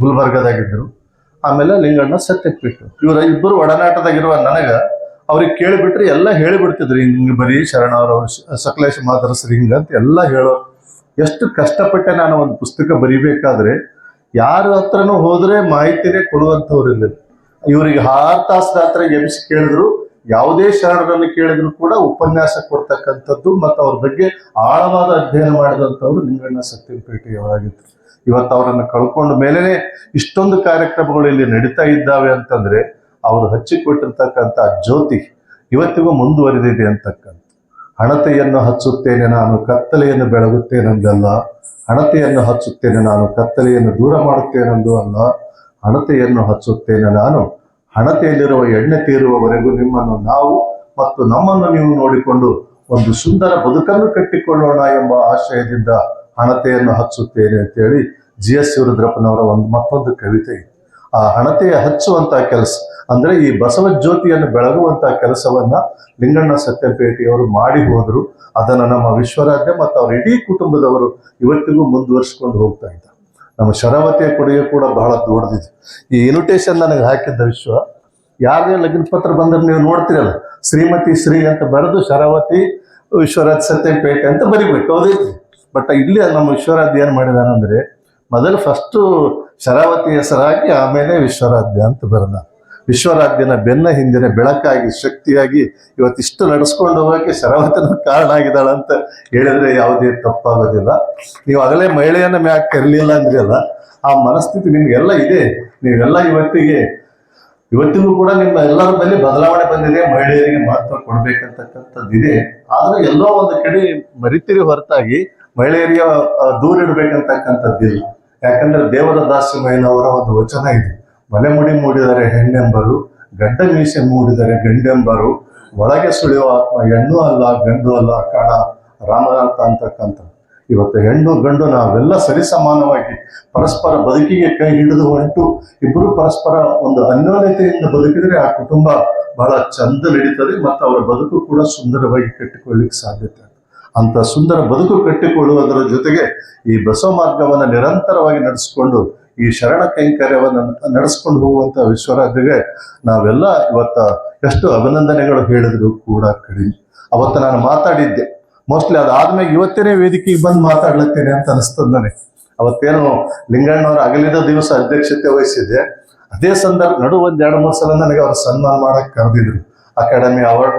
ಗುಲ್ಬರ್ಗದಾಗಿದ್ದರು. ಆಮೇಲೆ ಲಿಂಗಣ್ಣ ಸತ್ಯಕ್ಕೆ ಬಿಟ್ಟು ಇವರ ಇಬ್ಬರು ಒಡನಾಟದಾಗಿರುವ ನನಗ ಅವ್ರಿಗೆ ಕೇಳಿಬಿಟ್ರೆ ಎಲ್ಲ ಹೇಳಿಬಿಡ್ತಿದ್ರು, ಹಿಂಗೆ ಬರೀ ಶರಣವ್ರವ್ರು ಸಕಲೇಶ್ ಮಾದರಸ್ರು ಅಂತ ಎಲ್ಲ ಹೇಳೋ ಎಷ್ಟು ಕಷ್ಟಪಟ್ಟೆ ನಾನು ಒಂದು ಪುಸ್ತಕ ಬರಿಬೇಕಾದ್ರೆ ಯಾರ ಹತ್ರನೂ ಹೋದ್ರೆ ಮಾಹಿತಿನೇ ಕೊಡುವಂಥವ್ರು ಇರಲಿಲ್ಲ. ಇವರಿಗೆ ಆರು ತಾಸು ರಾತ್ರಿ ಎಬ್ಸಿ ಕೇಳಿದ್ರು ಯಾವುದೇ ಶರಣರನ್ನು ಕೇಳಿದ್ರು ಕೂಡ ಉಪನ್ಯಾಸ ಕೊಡ್ತಕ್ಕಂಥದ್ದು ಮತ್ತು ಅವ್ರ ಬಗ್ಗೆ ಆಳವಾದ ಅಧ್ಯಯನ ಮಾಡಿದಂಥವ್ರು ಲಿಂಗಣ್ಣ ಸತ್ಯಪೇಟೆಯವರಾಗಿದ್ದರು. ಇವತ್ತು ಅವರನ್ನು ಕಳ್ಕೊಂಡ ಮೇಲೇ ಇಷ್ಟೊಂದು ಕಾರ್ಯಕ್ರಮಗಳು ಇಲ್ಲಿ ನಡೀತಾ ಇದ್ದಾವೆ ಅಂತಂದ್ರೆ ಅವರು ಹಚ್ಚಿಕೊಟ್ಟಿರ್ತಕ್ಕಂಥ ಜ್ಯೋತಿ ಇವತ್ತಿಗೂ ಮುಂದುವರಿದಿದೆ ಅಂತಕ್ಕಂಥ ಹಣತೆಯನ್ನು ಹಚ್ಚುತ್ತೇನೆ ನಾನು, ಕತ್ತಲೆಯನ್ನು ಬೆಳಗುತ್ತೇನೆಂದಲ್ಲ. ಹಣತೆಯನ್ನು ಹಚ್ಚುತ್ತೇನೆ ನಾನು, ಕತ್ತಲೆಯನ್ನು ದೂರ ಮಾಡುತ್ತೇನೆಂದು ಅಲ್ಲ. ಹಣತೆಯನ್ನು ಹಚ್ಚುತ್ತೇನೆ ನಾನು ಹಣತೆಯಲ್ಲಿರುವ, ಎಣ್ಣೆ ತೀರುವವರೆಗೂ ನಿಮ್ಮನ್ನು ನಾವು ಮತ್ತು ನಮ್ಮನ್ನು ನೀವು ನೋಡಿಕೊಂಡು ಒಂದು ಸುಂದರ ಬದುಕನ್ನು ಕಟ್ಟಿಕೊಳ್ಳೋಣ ಎಂಬ ಆಶಯದಿಂದ ಹಣತೆಯನ್ನು ಹಚ್ಚುತ್ತೇನೆ ಅಂತೇಳಿ ಜಿ ಎಸ್ ಶಿವರುದ್ರಪ್ಪನವರ ಒಂದು ಮತ್ತೊಂದು ಕವಿತೆ ಆ ಹಣತೆಯ ಹಚ್ಚುವಂತ ಕೆಲಸ ಅಂದ್ರೆ ಈ ಬಸವ ಜ್ಯೋತಿಯನ್ನು ಬೆಳಗುವಂತ ಕೆಲಸವನ್ನ ಲಿಂಗಣ್ಣ ಸತ್ಯಪೇಟೆಯವರು ಮಾಡಿ ಹೋದರು. ಅದನ್ನು ನಮ್ಮ ವಿಶ್ವರಾಜ್ಯ ಮತ್ತು ಅವರ ಇಡೀ ಕುಟುಂಬದವರು ಇವತ್ತಿಗೂ ಮುಂದುವರಿಸಿಕೊಂಡು ಹೋಗ್ತಾ ಇದ್ದಾರೆ. ನಮ್ಮ ಶರಾವತಿಯ ಕೊಡುಗೆ ಕೂಡ ಬಹಳ ದೊಡ್ಡದಿದೆ. ಈ ಇನ್ವಿಟೇಷನ್ ನನಗೆ ಹಾಕಿದ್ದ ವಿಶ್ವ ಯಾರದೇ ಲಗ್ನ ಪತ್ರ ಬಂದ್ರೆ ನೀವು ನೋಡ್ತೀರಲ್ಲ, ಶ್ರೀಮತಿ ಶ್ರೀ ಅಂತ ಬರೆದು ಶರಾವತಿ, ವಿಶ್ವರಾಜ್ ಸತ್ಯಪೇಟೆ ಅಂತ ಬರಿಬೇಕು ಹೌದೈತಿ ಬಟ್ ಇಲ್ಲಿ ನಮ್ಮ ವಿಶ್ವರಾಧ್ಯ ಏನು ಮಾಡಿದಾನಂದ್ರೆ, ಮೊದಲು ಫಸ್ಟು ಶರಾವತಿ ಹೆಸರಾಗಿ, ಆಮೇಲೆ ವಿಶ್ವರಾಧ್ಯ ಅಂತ ಬರೆದ ವಿಶ್ವರಾಧ್ಯನ ಬೆನ್ನ ಹಿಂದಿನ ಬೆಳಕಾಗಿ, ಶಕ್ತಿಯಾಗಿ ಇವತ್ತಿಷ್ಟು ನಡೆಸ್ಕೊಂಡು ಹೋಗೋಕೆ ಶರವತನ ಕಾರಣ ಆಗಿದ್ದಾಳ ಅಂತ ಹೇಳಿದ್ರೆ ಯಾವುದೇ ತಪ್ಪಾಗೋದಿಲ್ಲ. ನೀವು ಆಗಲೇ ಮಹಿಳೆಯನ್ನ ಮ್ಯಾಕ್ ಕರೀಲಿಲ್ಲ ಅಂದ್ರೆ ಅಲ್ಲ, ಆ ಮನಸ್ಥಿತಿ ನಿಮ್ಗೆಲ್ಲ ಇದೆ. ನೀವೆಲ್ಲ ಇವತ್ತಿಗೆ, ಇವತ್ತಿಗೂ ಕೂಡ ನಿಮ್ಮ ಎಲ್ಲರ ಬಳಿ ಬದಲಾವಣೆ ಬಂದಿದೆ, ಮಹಿಳೆಯರಿಗೆ ಮಹತ್ವ ಕೊಡ್ಬೇಕಂತಕ್ಕಂಥದ್ದು ಇದೆ ಆದ್ರೆ ಎಲ್ಲೋ ಒಂದು ಕಡೆ ಮರಿತಿರಿ ಹೊರತಾಗಿ ಮಹಿಳೆಯರಿಗೆ ದೂರ ಇಡಬೇಕಂತಕ್ಕಂಥದ್ದಿಲ್ಲ ಯಾಕಂದ್ರೆ ದೇವರ ದಾಸಿಮಯ್ಯನವರ ಒಂದು ವಚನ ಇದೆ. ಮನೆ ಮುಡಿ ಮೂಡಿದರೆ ಹೆಣ್ಣೆಂಬರು, ಗಡ್ಡ ಮೀಸೆ ಮೂಡಿದರೆ ಗಂಡೆಂಬರು, ಒಳಗೆ ಸುಳಿಯುವ ಆತ್ಮ ಹೆಣ್ಣು ಅಲ್ಲ, ಗಂಡು ಅಲ್ಲ, ಕಾಣ ರಾಮನಾಥ ಅಂತಕ್ಕಂಥ ಇವತ್ತು ಹೆಣ್ಣು, ಗಂಡು ನಾವೆಲ್ಲ ಸರಿಸಮಾನವಾಗಿ ಪರಸ್ಪರ ಬದುಕಿಗೆ ಕೈ ಹಿಡಿದು ಹೊರಟು ಇಬ್ಬರು ಪರಸ್ಪರ ಒಂದು ಅನ್ಯೋನ್ಯತೆಯಿಂದ ಬದುಕಿದರೆ ಆ ಕುಟುಂಬ ಬಹಳ ಚಂದ ನಡೀತದೆ ಮತ್ತು ಅವರ ಬದುಕು ಕೂಡ ಸುಂದರವಾಗಿ ಕಟ್ಟಿಕೊಳ್ಳಿಕ್ಕೆ ಸಾಧ್ಯತೆ. ಅಂತ ಸುಂದರ ಬದುಕು ಕಟ್ಟಿಕೊಳ್ಳುವುದರ ಜೊತೆಗೆ ಈ ಬಸವ ಮಾರ್ಗವನ್ನು ನಿರಂತರವಾಗಿ ನಡೆಸಿಕೊಂಡು ಈ ಶರಣ ಕೈಂಕರ್ಯವನ್ನು ನಡೆಸ್ಕೊಂಡು ಹೋಗುವಂತ ವಿಶ್ವರಾಜ್ಯಗೆ ನಾವೆಲ್ಲ ಇವತ್ತ ಎಷ್ಟು ಅಭಿನಂದನೆಗಳು ಹೇಳಿದ್ರು ಕೂಡ ಕಡಿಮೆ ಅವತ್ತು ನಾನು ಮಾತಾಡಿದ್ದೆ. ಮೋಸ್ಟ್ಲಿ ಅದಾದ್ಮೇಲೆ ಇವತ್ತೇನೆ ವೇದಿಕೆಗೆ ಬಂದು ಮಾತಾಡ್ಲತ್ತೇನೆ ಅಂತ ಅನಿಸ್ತದ ನನಗೆ. ಅವತ್ತೇನು ಲಿಂಗಣ್ಣವರ ಅಗಲಿದ ದಿವಸ ಅಧ್ಯಕ್ಷತೆ ವಹಿಸಿದ್ದೆ. ಅದೇ ಸಂದರ್ಭ ನಡು ಒಂದು ಎರಡು ಮೂರು ಸಲ ನನಗೆ ಅವ್ರ ಸನ್ಮಾನ ಮಾಡಕ್ ಕರೆದಿದ್ರು. ಅಕಾಡೆಮಿ ಅವಾರ್ಡ್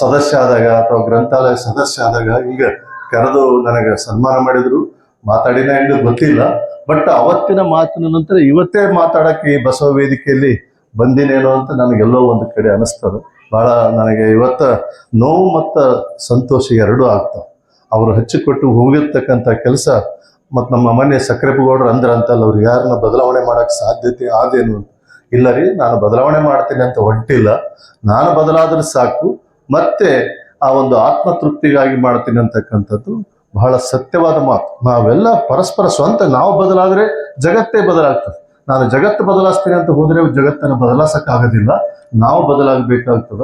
ಸದಸ್ಯ ಆದಾಗ ಅಥವಾ ಗ್ರಂಥಾಲಯ ಸದಸ್ಯ ಆದಾಗ ಈಗ ಕರೆದು ನನಗೆ ಸನ್ಮಾನ ಮಾಡಿದ್ರು. ಮಾತಾಡಿನ ಎಂದು ಗೊತ್ತಿಲ್ಲ. ಬಟ್ ಅವತ್ತಿನ ಮಾತಿನ ನಂತರ ಇವತ್ತೇ ಮಾತಾಡಕ್ಕೆ ಈ ಬಸವ ವೇದಿಕೆಯಲ್ಲಿ ಬಂದಿನೇನೋ ಅಂತ ನನಗೆಲ್ಲೋ ಒಂದು ಕಡೆ ಅನಿಸ್ತದೆ. ಬಹಳ ನನಗೆ ಇವತ್ತ ನೋವು ಮತ್ತು ಸಂತೋಷ ಎರಡೂ ಆಗ್ತಾವೆ ಅವರು ಹಚ್ಚಿಕೊಟ್ಟು ಹೋಗಿರ್ತಕ್ಕಂಥ ಕೆಲಸ ಮತ್ತು ನಮ್ಮ ಮನೆ ಸಕ್ರೆಪಗೌಡರು ಅಂದ್ರ ಅಂತಲ್ಲ, ಅವ್ರು ಯಾರನ್ನ ಬದಲಾವಣೆ ಮಾಡೋಕ್ಕೆ ಸಾಧ್ಯತೆ ಆದೇನು ಇಲ್ಲ ರೀ, ನಾನು ಬದಲಾವಣೆ ಮಾಡ್ತೀನಿ ಅಂತ ಹೊಂಟಿಲ್ಲ. ನಾನು ಬದಲಾದ್ರೆ ಸಾಕು, ಮತ್ತೆ ಆ ಒಂದು ಆತ್ಮತೃಪ್ತಿಗಾಗಿ ಮಾಡ್ತೀನಿ ಅಂತಕ್ಕಂಥದ್ದು ಬಹಳ ಸತ್ಯವಾದ ಮಾತು. ನಾವೆಲ್ಲ ಪರಸ್ಪರ ಸ್ವಂತ ನಾವು ಬದಲಾದ್ರೆ ಜಗತ್ತೇ ಬದಲಾಗ್ತದೆ. ನಾನು ಜಗತ್ತು ಬದಲಾಯಿಸ್ತೀನಿ ಅಂತ ಹೋದ್ರೆ ಜಗತ್ತನ್ನು ಬದಲಾಯಿಸಕ್ಕಾಗೋದಿಲ್ಲ ನಾವು ಬದಲಾಗಬೇಕಾಗ್ತದೆ.